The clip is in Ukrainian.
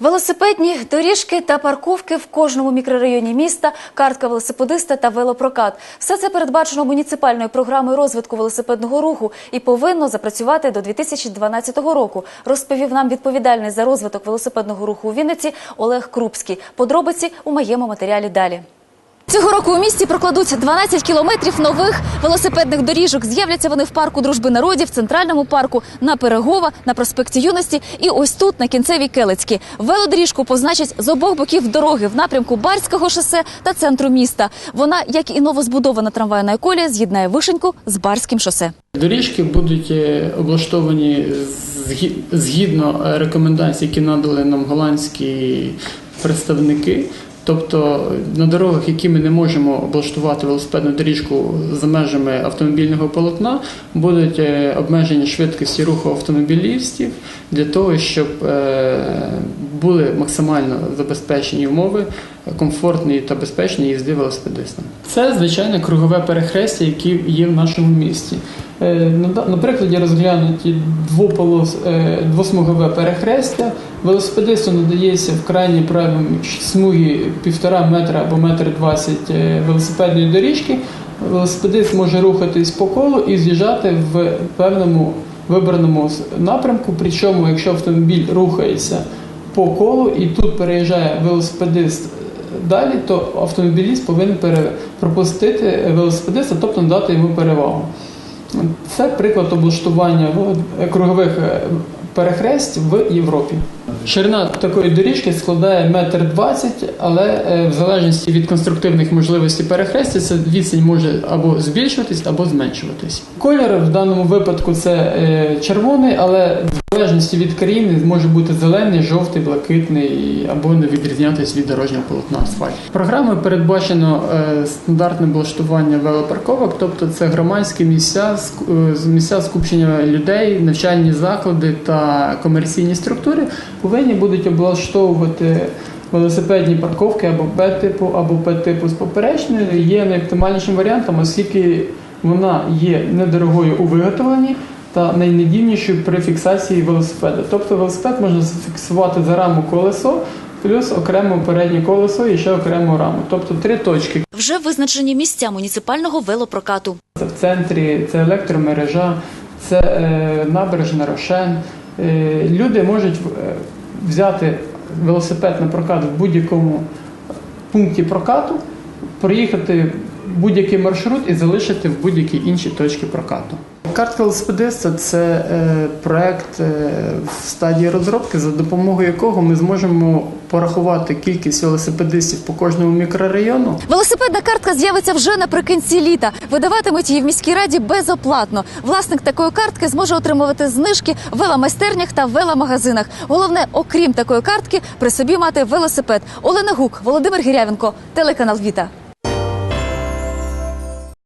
Велосипедні доріжки та парковки в кожному мікрорайоні міста, картка велосипедиста та велопрокат. Все це передбачено муніципальною програмою розвитку велосипедного руху і повинно запрацювати до 2012 року. Розповів нам відповідальний за розвиток велосипедного руху у Вінниці Олег Крупський. Подробиці у моєму матеріалі далі. Цього року у місті прокладуть 12 кілометрів нових велосипедних доріжок. З'являться вони в парку дружби народів, центральному парку, на Перегова, на проспекті Юності і ось тут, на кінцевій Келицькій. Велодоріжку позначать з обох боків дороги в напрямку Барського шосе та центру міста. Вона, як і новозбудована трамвайна колія, з'єднає вишеньку з Барським шосе. Доріжки будуть е, облаштовані згідно е, рекомендацій, які надали нам голландські представники. Тобто на дорогах, які ми не можемо облаштувати велосипедну доріжку за межами автомобільного полотна, будуть е, обмежені швидкості руху автомобілістів для того, щоб е, були максимально забезпечені умови комфортної та безпечної їзди велосипедистам. Це звичайне кругове перехрестя, яке є в нашому місті. Е, на да- На прикладі розглянуті двосмугове перехрестя. Велосипедисту надається в крайній правій смугі півтора метра або метр двадцять е, велосипедної доріжки. Велосипедист може рухатись по колу і з'їжджати в певному вибраному напрямку. Причому, якщо автомобіль рухається по колу і тут переїжджає велосипедист далі, то автомобіліст повинен пропустити велосипедиста, тобто надати йому перевагу. Це приклад облаштування кругових е, перехресть в Європі. Ширина такої доріжки складає метр двадцять, але е, в залежності від конструктивних можливостей перехрестя ця відстань може або збільшуватись, або зменшуватись. Колір в даному випадку це е, червоний, але залежності від країни може бути зелений, жовтий, блакитний або не відрізнятися від дорожнього полотна асфальту. Програмою передбачено е, стандартне облаштування велопарковок, тобто це громадські місця, е, з- місця скупчення людей, навчальні заклади та комерційні структури повинні будуть облаштовувати велосипедні парковки або Б-типу, або П-типу з поперечною є найоптимальнішим варіантом, оскільки вона є недорогою у виготовленні та найнадійнішою при фіксації велосипеда. Тобто велосипед можна зафіксувати за раму колесо, плюс окремо переднє колесо і ще окрему раму. Тобто три точки. Вже визначені місця муніципального велопрокату. Це в центрі, це електромережа, це е, набережна Рошен. Е, люди можуть е, взяти велосипед на прокат в будь-якому пункті прокату, проїхати будь-який маршрут і залишити в будь-якій іншій точці прокату. Картка велосипедиста це е, проект е, в стадії розробки, за допомогою якого ми зможемо порахувати кількість велосипедистів по кожному мікрорайону. Велосипедна картка з'явиться вже наприкінці літа. Видаватимуть її в міській раді безоплатно. Власник такої картки зможе отримувати знижки в веломайстернях та веломагазинах. Головне, окрім такої картки, при собі мати велосипед. Олена Гук, Володимир Гірявенко, телеканал Віта.